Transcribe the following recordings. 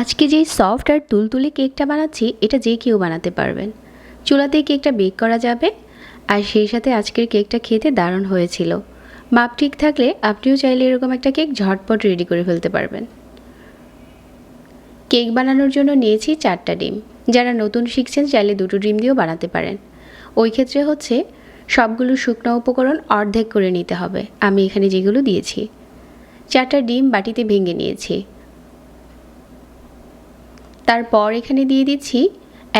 আজকে যেই সফট আর তুলতুলে কেকটা বানাচ্ছি, এটা যে কেউ বানাতে পারবেন। চুলাতেই কেকটা বেক করা যাবে, আর সেই সাথে আজকের কেকটা খেতে দারুণ হয়েছিল। মাপ ঠিক থাকলে আপনিও চাইলে এরকম একটা কেক ঝটপট রেডি করে ফেলতে পারবেন। কেক বানানোর জন্য নিয়েছি চারটা ডিম। যারা নতুন শিখছেন চাইলে দুটো ডিম দিয়েও বানাতে পারেন। ওই ক্ষেত্রে হচ্ছে, সবগুলো শুকনো উপকরণ অর্ধেক করে নিতে হবে। আমি এখানে যেগুলো দিয়েছি। চারটা ডিম বাটিতে ভেঙে নিয়েছি। তারপর এখানে দিয়ে দিচ্ছি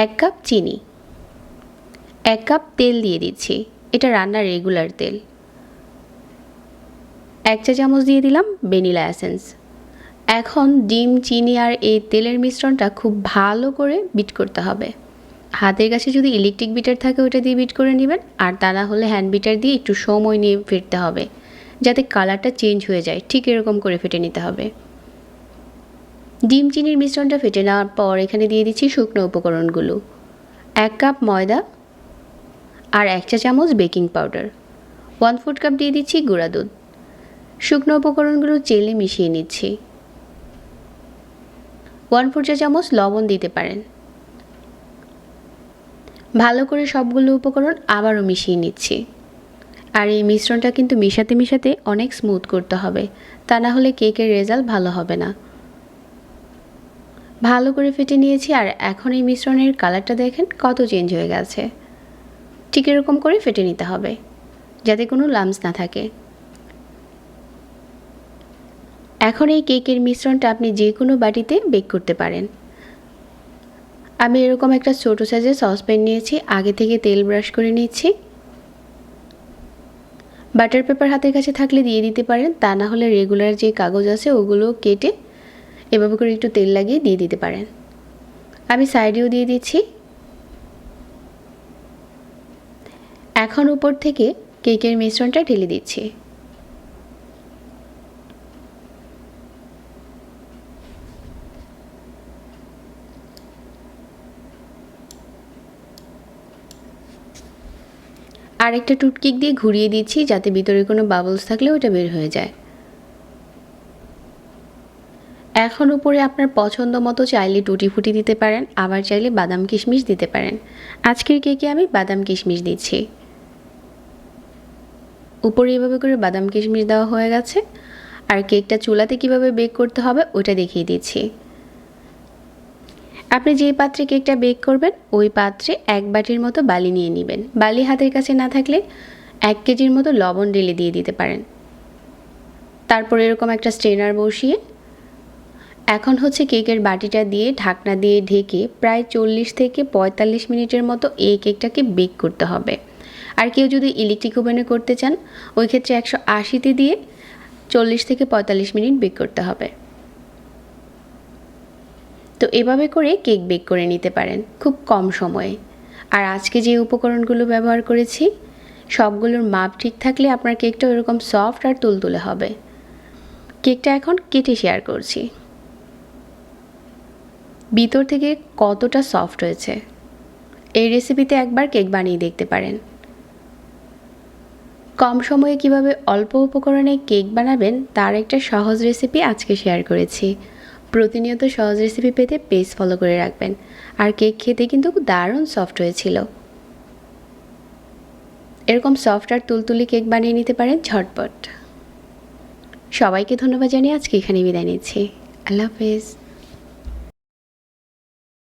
এক কাপ চিনি। এক কাপ তেল দিয়ে দিচ্ছি। এটা রান্নার রেগুলার তেল। এক চা চামচ দিয়ে দিলাম ভ্যানিলা অ্যাসেন্স এখন ডিম, চিনি আর এই তেলের মিশ্রণটা খুব ভালো করে বিট করতে হবে। হাতের কাছে যদি ইলেকট্রিক বিটার থাকে ওটা দিয়ে বিট করে নেবেন, আর তা না হলে হ্যান্ড বিটার দিয়ে একটু সময় নিয়ে ফিরতে হবে। যাতে কালারটা চেঞ্জ হয়ে যায়, ঠিক এরকম করে ফেটে নিতে হবে। ডিম চিনির মিশ্রণটা ফেটে নেওয়ার পর এখানে দিয়ে দিচ্ছি শুকনো উপকরণগুলো। এক কাপ ময়দা আর এক চা চামচ baking powder. One fourth cup দিয়ে দিচ্ছি গুঁড়া দুধ। শুকনো উপকরণগুলো চেলে মিশিয়ে নিচ্ছি। ওয়ান ফোর চা চামচ লবণ দিতে পারেন। ভালো করে সবগুলো উপকরণ আবারও মিশিয়ে নিচ্ছি। আর এই মিশ্রণটা কিন্তু মিশাতে মিশাতে অনেক স্মুথ করতে হবে। তা না হলে কেকের রেজাল্ট ভালো হবে না। ভালো করে ফেটে নিয়েছি আর এখন এই মিশ্রণের কালারটা দেখেন কত চেঞ্জ হয়ে গেছে। ঠিক এরকম করে ফেটে নিতে হবে, যাতে কোনো লামস না থাকে। এখন এই কেকের মিশ্রণটা আপনি যে কোনো বাটিতে বেক করতে পারেন। আমি এরকম একটা ছোটো সাইজের সসপ্যান নিয়েছি, আগে থেকে তেল ব্রাশ করে নিচ্ছি। বাটার পেপার হাতের কাছে থাকলে দিয়ে দিতে পারেন, তা না হলে রেগুলার যে কাগজ আছে ওগুলো কেটে এভাবে করে একটু তেল লাগিয়ে দিয়ে দিতে পারেন। আমি সাইডেও দিয়ে দিচ্ছি। এখন উপর থেকে কেকের মিশ্রণটা ঢেলে দিচ্ছি। আরেকটা টুটকিক দিয়ে ঘুরিয়ে দিচ্ছি যাতে ভিতরে কোনো বাবলস থাকলে ওটা বের হয়ে যায়। এখন উপরে আপনার পছন্দ মতো চাইলে টুটি ফুটি দিতে পারেন, আবার চাইলে বাদাম কিশমিশ দিতে পারেন। আজকের কেকে আমি বাদাম কিশমিশ দিচ্ছি। উপরে এভাবে করে বাদাম কিশমিশ দেওয়া হয়ে গেছে। আর কেকটা চুলাতে কীভাবে বেক করতে হবে ওটা দেখিয়ে দিচ্ছি। আপনি যে পাত্রে কেকটা বেক করবেন, ওই পাত্রে এক বাটির মতো বালি নিয়ে নেবেন। বালি হাতের কাছে না থাকলে এক কেজির মতো লবণ ঢেলে দিয়ে দিতে পারেন। তারপর এরকম একটা স্ট্রেনার বসিয়ে এখন হচ্ছে কেকের বাটিটা দিয়ে ঢাকনা দিয়ে ঢেকে প্রায় চল্লিশ থেকে পঁয়তাল্লিশ মিনিটের মতো এই কেকটাকে বেক করতে হবে। আর কেউ যদি ইলেকট্রিক ওভেনে করতে চান, ওই ক্ষেত্রে একশো আশিতে দিয়ে চল্লিশ থেকে পঁয়তাল্লিশ মিনিট বেক করতে হবে। তো এভাবে করে কেক বেক করে নিতে পারেন, খুব কম সময়ে। আর আজকে যে উপকরণগুলো ব্যবহার করেছি, সবগুলোর মাপ ঠিক থাকলে আপনার কেকটা ওরকম সফট আর তুলতুলে হবে। কেকটা এখন কেটে শেয়ার করছি। ভিতর থেকে কতটা সফট হয়েছে এই রেসিপিতে একবার কেক বানিয়ে দেখতে পারেন। কম সময়ে কীভাবে অল্প উপকরণে কেক বানাবেন, তার একটা সহজ রেসিপি আজকে শেয়ার করেছি। প্রতিনিয়ত সহজ রেসিপি পেতে পেজ ফলো করে রাখবেন। আর কেক খেতে কিন্তু দারুণ সফট হয়েছিল। এরকম সফট আর তুলতুলি কেক বানিয়ে নিতে পারেন ঝটপট। সবাইকে ধন্যবাদ জানিয়ে আজকে এখানে বিদায় নিচ্ছি। আল্লাহ হাফেজ।